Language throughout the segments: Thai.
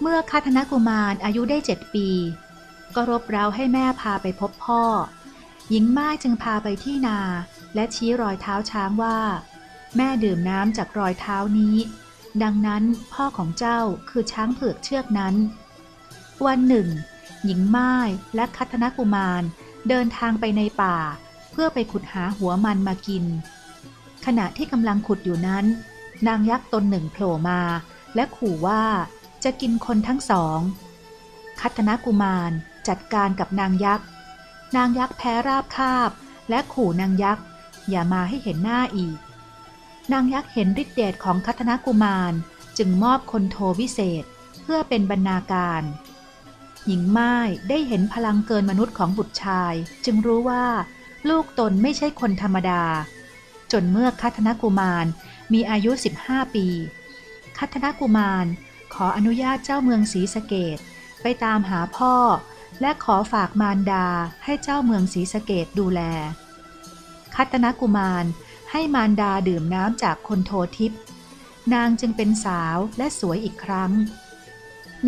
เมื่อคัทนกุมารอายุได้เจ็ดปี ก็รบเร้าให้แม่พาไปพบพ่อ หญิงม่ายจึงพาไปที่นา และชี้รอยเท้าช้างว่า แม่ดื่มน้ำจากรอยเท้านี้ ดังนั้นพ่อของเจ้าคือช้างเผือกเชือกนั้น วันหนึ่ง หญิงม่ายและคัทนกุมารเดินทางไปในป่า เพื่อไปขุดหาหัวมันมากิน ขณะที่กำลังขุดอยู่นั้น นางยักษ์ตนหนึ่งโผล่มา และขู่ว่า จะกินคนทั้งสอง คัตนกุมารจัดการกับนางยักษ์ นางยักษ์แพ้ราบคาบ และขู่นางยักษ์ อย่ามาให้เห็นหน้าอีก นางยักษ์เห็นฤทธิเดชของคัตนกุมารจึงมอบคนโทวิเศษเพื่อเป็นบรรณาการ หญิงม่ายได้เห็นพลังเกินมนุษย์ของบุตรชาย จึงรู้ว่า ลูกตนไม่ใช่คนธรรมดา จนเมื่อคัทนกุมารมีอายุ 15 ปี คัทนกุมาร ขออนุญาตเจ้าเมืองศรีสะเกดไปตามหาพ่อ และขอฝากมารดาให้เจ้าเมืองศรีสะเกดดูแล คัตนกุมารให้มารดาดื่มน้ำจากคนโททิพนางจึงเป็นสาวและสวยอีกครั้ง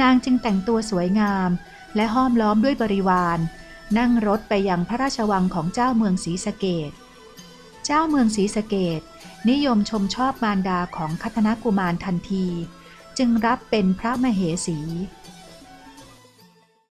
นางจึงแต่งตัวสวยงาม และห้อมล้อมด้วยบริวาร นั่งรถไปยังพระราชวังของเจ้าเมืองศรีสะเกดเจ้าเมืองศรีสะเกดนิยมชมชอบมารดาของคัตนกุมารทันที จึงรับเป็นพระมเหสี